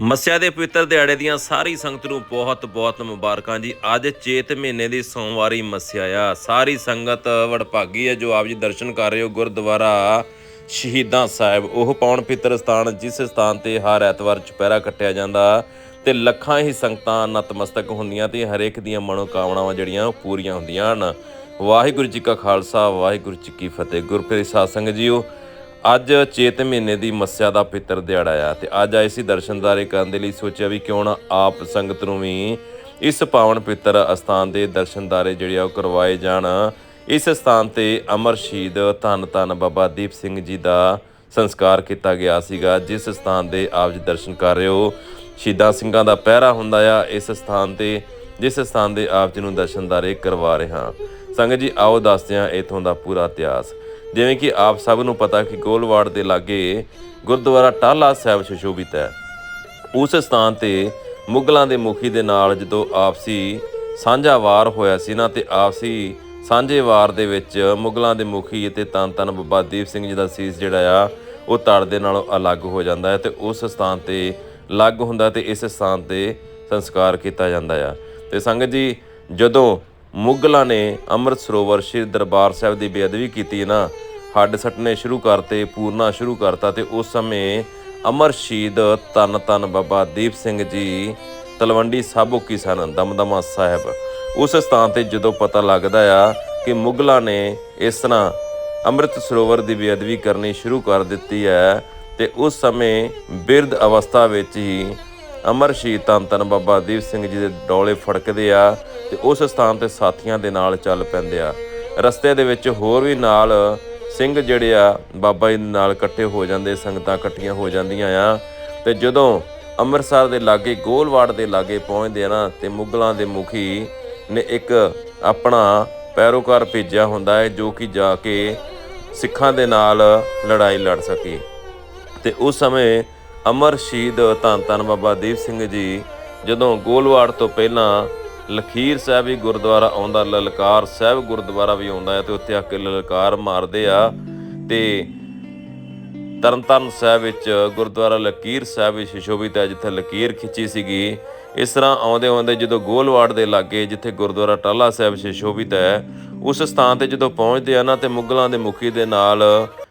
ਮੱਸਿਆ ਦੇ ਪਵਿੱਤਰ ਦਿਹਾੜੇ ਦੀਆਂ ਸਾਰੀ ਸੰਗਤ ਨੂੰ ਬਹੁਤ ਬਹੁਤ ਮੁਬਾਰਕਾਂ ਜੀ। ਅੱਜ ਚੇਤ ਮਹੀਨੇ ਦੀ ਸੋਮਵਾਰੀ ਮੱਸਿਆ ਆ। ਸਾਰੀ ਸੰਗਤ ਵਡਭਾਗੀ ਹੈ ਜੋ ਆਪ ਜੀ ਦਰਸ਼ਨ ਕਰ ਰਹੇ ਹੋ ਗੁਰਦੁਆਰਾ ਸ਼ਹੀਦਾਂ ਸਾਹਿਬ। ਉਹ ਪਾਉਣ ਪਿੱਤਰ ਸਥਾਨ ਜਿਸ ਸਥਾਨ ਤੇ ਹਰ ਐਤਵਾਰ ਚੁਪਹਿਰਾ ਕੱਟਿਆ ਜਾਂਦਾ ਤੇ ਲੱਖਾਂ ਹੀ ਸੰਗਤਾਂ ਨਤਮਸਤਕ ਹੁੰਦੀਆਂ ਤੇ ਹਰੇਕ ਦੀਆਂ ਮਨੋਕਾਮਨਾਵਾਂ ਜਿਹੜੀਆਂ ਪੂਰੀਆਂ ਹੁੰਦੀਆਂ ਹਨ। ਵਾਹਿਗੁਰੂ ਜੀ ਕਾ ਖਾਲਸਾ, ਵਾਹਿਗੁਰੂ ਜੀ ਕੀ ਫਤਿਹ। ਗੁਰਪ੍ਰੀਤ ਸਾਧ ਸੰਗਤ ਜੀਓ ਅੱਜ ਚੇਤ ਮਹੀਨੇ ਦੀ ਮੱਸਿਆ ਦਾ ਪਿੱਤਰ ਦਿਹਾੜਾ ਆ ਤੇ ਅੱਜ ਆਏ ਸੀ ਦਰਸ਼ਨਦਾਰੇ ਕਰਨ ਦੇ ਲਈ ਸੋਚਿਆ ਵੀ ਕਿਉਂ ਨਾ ਆਪ ਸੰਗਤ ਨੂੰ ਵੀ ਇਸ ਪਾਵਨ ਪਿੱਤਰ ਅਸਥਾਨ ਦੇ ਦਰਸ਼ਨਦਾਰੇ ਜਿਹੜੇ ਆ ਉਹ ਕਰਵਾਏ ਜਾਣ। ਇਸ ਸਥਾਨ ਤੇ ਅਮਰ ਸ਼ਹੀਦ ਧੰਨ ਧੰਨ ਬਾਬਾ ਦੀਪ ਸਿੰਘ ਜੀ ਦਾ ਸੰਸਕਾਰ ਕੀਤਾ ਗਿਆ ਸੀਗਾ, ਜਿਸ ਸਥਾਨ ਦੇ ਆਪ ਜੀ ਦਰਸ਼ਨ ਕਰ ਰਹੇ ਹੋ। ਸ਼ਹੀਦਾਂ ਸਿੰਘਾਂ ਦਾ ਪਹਿਰਾ ਹੁੰਦਾ ਆ, ਇਸ ਸਥਾਨ ਤੇ, ਜਿਸ ਸਥਾਨ ਦੇ ਆਪ ਜੀ ਨੂੰ ਦਰਸ਼ਨਦਾਰੇ ਕਰਵਾ ਰਹੇ ਹਾਂ। ਸੰਗਤ ਜੀ, ਆਓ ਦੱਸਦੇ ਹਾਂ ਇਥੋਂ ਦਾ ਪੂਰਾ ਇਤਿਹਾਸ। ਜਿਵੇਂ ਕਿ ਆਪ ਸਭ ਨੂੰ ਪਤਾ ਕਿ ਗੋਲਵਾੜ ਦੇ ਲਾਗੇ ਗੁਰਦੁਆਰਾ ਟਾਲਾ ਸਾਹਿਬ ਸੁਸ਼ੋਭਿਤ ਹੈ। ਉਸ ਸਥਾਨ ਤੇ ਮੁਗਲਾਂ ਦੇ ਮੁਖੀ ਦੇ ਨਾਲ ਜਦੋਂ ਆਪਸੀ ਸਾਂਝਾ ਵਾਰ ਹੋਇਆ ਸੀ ਨਾ, ਤੇ ਆਪਸੀ ਸਾਂਝੇ ਵਾਰ ਦੇ ਵਿੱਚ ਮੁਗਲਾਂ ਦੇ ਮੁਖੀ ਅਤੇ ਤਨ ਤਨ ਬਾਬਾ ਦੀਪ ਸਿੰਘ ਜੀ ਦਾ ਸੀਸ ਜਿਹੜਾ ਆ, ਉਹ ਤੜ ਦੇ ਨਾਲੋਂ ਅਲੱਗ ਹੋ ਜਾਂਦਾ ਹੈ ਤੇ ਉਸ ਸਥਾਨ ਤੇ ਲੱਗ ਹੁੰਦਾ ਤੇ ਇਸ ਸਥਾਨ ਤੇ ਸੰਸਕਾਰ ਕੀਤਾ ਜਾਂਦਾ ਆ। ਤੇ ਸੰਗਤ ਜੀ, ਜਦੋਂ ਮੁਗਲਾਂ ਨੇ ਅੰਮ੍ਰਿਤ ਸਰੋਵਰ ਸ਼੍ਰੀ ਦਰਬਾਰ ਸਾਹਿਬ ਦੀ ਬੇਅਦਬੀ ਕੀਤੀ ਨਾ, ਹੱਡ ਸੱਟਨੇ ਸ਼ੁਰੂ ਕਰਤੇ, ਪੂਰਨਾ ਸ਼ੁਰੂ ਕਰਤਾ ਤੇ ਉਸ ਸਮੇਂ ਅਮਰ ਸ਼ਹੀਦ ਤਨ ਤਨ ਬਾਬਾ ਦੀਪ ਸਿੰਘ ਜੀ ਤਲਵੰਡੀ ਸਾਬੋ ਕੀ ਸਨ, ਦਮਦਮਾ ਸਾਹਿਬ। ਉਸ ਸਥਾਨ ਤੇ ਜਦੋਂ ਪਤਾ ਲੱਗਦਾ ਆ ਕਿ ਮੁਗਲਾਂ ਨੇ ਇਸ ਤਰ੍ਹਾਂ ਅੰਮ੍ਰਿਤ ਸਰੋਵਰ ਦੀ ਬੇਅਦਬੀ ਕਰਨੀ ਸ਼ੁਰੂ ਕਰ ਦਿੱਤੀ ਹੈ ਤੇ ਉਸ ਸਮੇਂ ਬਿਰਧ ਅਵਸਥਾ ਵਿੱਚ ਹੀ ਅਮਰ ਸ਼ਹੀਦ ਤਨ ਤਨ ਬਾਬਾ ਦੀਪ ਸਿੰਘ ਜੀ ਦੇ ਡੋਲੇ ਫੜਕਦੇ ਆ ਤੇ ਉਸ ਸਥਾਨ ਤੇ ਸਾਥੀਆਂ ਦੇ ਨਾਲ ਚੱਲ ਪੈਂਦੇ ਆ। ਰਸਤੇ ਦੇ ਵਿੱਚ ਹੋਰ ਵੀ ਨਾਲ ਸਿੰਘ ਜਿਹੜੇ ਆ, ਬਾਬਾ ਜੀ ਨਾਲ ਇਕੱਠੇ ਹੋ ਜਾਂਦੇ, ਸੰਗਤਾਂ ਇਕੱਠੀਆਂ ਹੋ ਜਾਂਦੀਆਂ ਆ। ਤੇ ਜਦੋਂ ਅੰਮ੍ਰਿਤਸਰ ਦੇ ਲਾਗੇ, ਗੋਲਵਾੜ ਦੇ ਲਾਗੇ ਪਹੁੰਚਦੇ ਆ ਨਾ, ਤੇ ਮੁਗਲਾਂ ਦੇ ਮੁਖੀ ਨੇ ਇੱਕ ਆਪਣਾ ਪੈਰੋਕਾਰ ਭੇਜਿਆ ਹੁੰਦਾ ਹੈ, ਜੋ ਕਿ ਜਾ ਕੇ ਸਿੱਖਾਂ ਦੇ ਨਾਲ ਲੜਾਈ ਲੜ ਸਕੇ। ਤੇ ਉਸ ਸਮੇਂ ਅਮਰ ਸ਼ਹੀਦ ਧੰਨ ਧੰਨ ਬਾਬਾ ਦੀਪ ਸਿੰਘ ਜੀ ਜਦੋਂ ਗੋਲਵਾੜ ਤੋਂ ਪਹਿਲਾਂ ਲਖੀਰ ਸਾਹਿਬ ਵੀ ਗੁਰਦੁਆਰਾ ਆਉਂਦਾ, ਲਲਕਾਰ ਸਾਹਿਬ ਗੁਰਦੁਆਰਾ ਵੀ ਆਉਂਦਾ ਹੈ ਤੇ ਉੱਥੇ ਆ ਕੇ ਲਲਕਾਰ ਮਾਰਦੇ ਆ ਤੇ ਤਰਨਤਾਰਨ ਸਾਹਿਬ ਵਿੱਚ ਗੁਰਦੁਆਰਾ ਲਕੀਰ ਸਾਹਿਬ ਵਿੱਚ ਸ਼ੋਭਿਤ ਹੈ, ਜਿੱਥੇ ਲਕੀਰ ਖਿੱਚੀ ਸੀਗੀ। ਇਸ ਤਰ੍ਹਾਂ ਆਉਂਦੇ ਆਉਂਦੇ ਜਦੋਂ ਗੋਲਵਾੜ ਦੇ ਲਾਗੇ ਜਿੱਥੇ ਗੁਰਦੁਆਰਾ ਟਾਲਾ ਸਾਹਿਬ ਵਿੱਚ ਸ਼ੋਭਿਤ ਹੈ, ਉਸ ਸਥਾਨ ਤੇ ਜਦੋਂ ਪਹੁੰਚਦੇ ਆ ਨਾ ਤੇ ਮੁਗਲਾਂ ਦੇ ਮੁਖੀ ਦੇ ਨਾਲ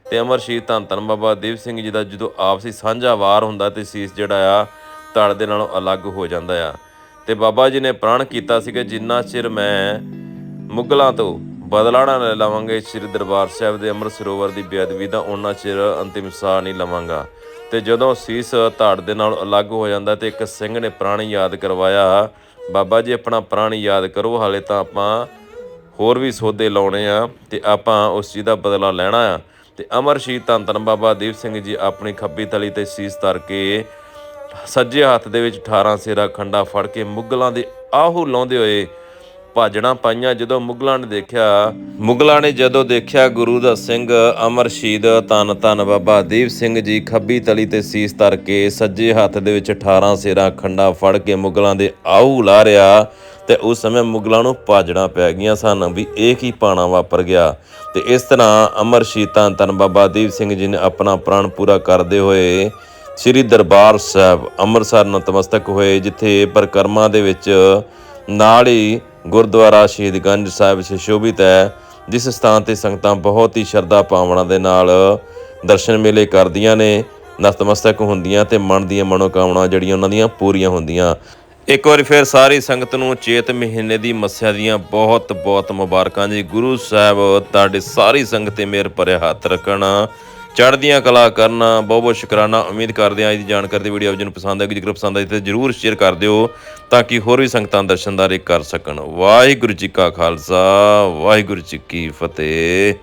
ਤੇ ਅਮਰ ਸ਼ਹੀਦ ਧੰਨ ਧੰਨ ਬਾਬਾ ਦੀਪ ਸਿੰਘ ਜੀ ਦਾ ਜਦੋਂ ਆਪਸੀ ਸਾਂਝਾ ਵਾਰ ਹੁੰਦਾ ਤੇ ਸੀਸ ਜਿਹੜਾ ਆ ਧੜ ਦੇ ਨਾਲੋਂ ਅਲੱਗ ਹੋ ਜਾਂਦਾ ਆ। ਤੇ ਬਾਬਾ ਜੀ ਨੇ ਪ੍ਰਣ ਕੀਤਾ ਸੀ ਕਿ ਜਿੰਨਾ ਚਿਰ ਮੈਂ ਮੁਗਲਾਂ ਤੋਂ ਬਦਲਾ ਨਾ ਲੈ ਲਵਾਂਗੇ ਸ੍ਰੀ ਦਰਬਾਰ ਸਾਹਿਬ ਦੇ ਅੰਮ੍ਰਿਤ ਸਰੋਵਰ ਦੀ ਬੇਅਦਬੀ ਦਾ ਉਹਨਾਂ ਚਿਰ ਅੰਤਿਮ ਸਾਹ ਨਹੀਂ ਲਵਾਂਗਾ। ਤੇ ਜਦੋਂ ਸੀਸ ਧੜ ਦੇ ਨਾਲ ਅਲੱਗ ਹੋ ਜਾਂਦਾ ਤੇ ਇੱਕ ਸਿੰਘ ਨੇ ਪ੍ਰਾਣ ਯਾਦ ਕਰਵਾਇਆ, ਬਾਬਾ ਜੀ ਆਪਣਾ ਪ੍ਰਾਣ ਯਾਦ ਕਰੋ, ਹਾਲੇ ਤਾਂ ਆਪਾਂ ਹੋਰ ਵੀ ਸੌਦੇ ਲਾਉਣੇ ਆ ਤੇ ਆਪਾਂ ਉਸ ਚੀਜ਼ ਦਾ ਬਦਲਾ ਲੈਣਾ ਆ। ਤੇ ਅਮਰ ਸ਼ਹੀਦ ਧੰਨ ਧੰਨ ਬਾਬਾ ਦੀਪ ਸਿੰਘ ਜੀ ਆਪਣੀ ਖੱਬੀ ਤਲੀ ਤੇ ਸੀਸ ਧਰ ਕੇ ਸੱਜੇ ਹੱਥ ਦੇ ਵਿੱਚ 18 ਸੇਰਾ ਖੰਡਾ ਫੜ ਕੇ ਮੁਗਲਾਂ ਦੇ ਆਹੂ ਲਾਉਂਦੇ ਹੋਏ ਭਾਜਣਾ ਪਾਈਆਂ। ਜਦੋਂ ਮੁਗਲਾਂ ਨੇ ਦੇਖਿਆ, ਮੁਗਲਾਂ ਨੇ ਜਦੋਂ ਦੇਖਿਆ ਗੁਰੂ ਦਾ ਸਿੰਘ ਅਮਰ ਸ਼ਹੀਦ, ਧੰਨ ਧੰਨ ਬਾਬਾ ਦੀਪ ਸਿੰਘ ਜੀ ਖੱਬੀ ਤਲੀ ਤੇ ਸੀਸ ਧਰ ਕੇ ਸੱਜੇ ਹੱਥ ਦੇ ਵਿੱਚ 18 ਸੇਰਾ ਖੰਡਾ ਫੜ ਕੇ ਮੁਗਲਾਂ ਦੇ ਆਹੂ ਲਾ ਰਿਹਾ ਤੇ ਉਸ ਸਮੇਂ ਮੁਗਲਾਂ ਨੂੰ ਭਾਜਣਾ ਪੈ ਗਈਆਂ ਸਨ ਵੀ ਇਹ ਕੀ ਪਾਣਾ ਵਾਪਰ ਗਿਆ। ਤੇ ਇਸ ਤਰ੍ਹਾਂ ਅਮਰ ਸ਼ਹੀਦ ਧੰਨ ਧੰਨ ਬਾਬਾ ਦੀਪ ਸਿੰਘ ਜੀ ਨੇ ਆਪਣਾ ਪ੍ਰਾਣ ਪੂਰਾ ਕਰਦੇ ਹੋਏ ਸ੍ਰੀ ਦਰਬਾਰ ਸਾਹਿਬ ਅੰਮ੍ਰਿਤਸਰ ਨਤਮਸਤਕ ਹੋਏ, ਜਿੱਥੇ ਪਰਕਰਮਾ ਦੇ ਵਿੱਚ ਨਾਲ ਹੀ ਗੁਰਦੁਆਰਾ ਸ਼ਹੀਦਗੰਜ ਸਾਹਿਬ ਸੁਸ਼ੋਭਿਤ ਹੈ, ਜਿਸ ਸਥਾਨ ਤੇ ਸੰਗਤਾਂ ਬਹੁਤ ਹੀ ਸ਼ਰਧਾ ਭਾਵਨਾ ਦੇ ਨਾਲ ਦਰਸ਼ਨ ਮੇਲੇ ਕਰਦੀਆਂ ਨੇ, ਨਤਮਸਤਕ ਹੁੰਦੀਆਂ ਤੇ ਮਨ ਦੀਆਂ ਮਨੋਕਾਮਨਾ ਜਿਹੜੀਆਂ ਉਹਨਾਂ ਦੀਆਂ ਪੂਰੀਆਂ ਹੁੰਦੀਆਂ। ਇੱਕ ਵਾਰੀ ਫਿਰ ਸਾਰੀ ਸੰਗਤ ਨੂੰ ਚੇਤ ਮਹੀਨੇ ਦੀ ਮੱਸਿਆ ਦੀਆਂ ਬਹੁਤ ਬਹੁਤ ਮੁਬਾਰਕਾਂ ਜੀ। ਗੁਰੂ ਸਾਹਿਬ, ਤੁਹਾਡੀ ਸਾਰੀ ਸੰਗਤ ਤੇ ਮਿਹਰ ਭਰਿਆ ਹੱਥ ਰੱਖਣ। ਚੜ੍ਹਦੀਆਂ ਕਲਾ ਕਰਨਾ, ਬਹੁਤ ਬਹੁਤ ਸ਼ੁਕਰਾਨਾ। ਉਮੀਦ ਕਰਦੇ ਹਾਂ ਅੱਜ ਦੀ ਜਾਣਕਾਰੀ ਦੀ ਵੀਡੀਓ ਆਪ ਜੀ ਨੂੰ ਪਸੰਦ ਆਏਗੀ। ਜੇਕਰ ਪਸੰਦ ਆਈ ਤਾਂ ਜਰੂਰ ਸ਼ੇਅਰ ਕਰ ਦਿਓ, ਤਾਂ ਕਿ ਹੋਰ ਵੀ ਸੰਗਤਾਂ ਦਰਸ਼ਨਦਾਰੇ ਕਰ ਸਕਣ। ਵਾਹਿਗੁਰੂ ਜੀ ਕਾ ਖਾਲਸਾ, ਵਾਹਿਗੁਰੂ ਜੀ ਕੀ ਫਤਿਹ।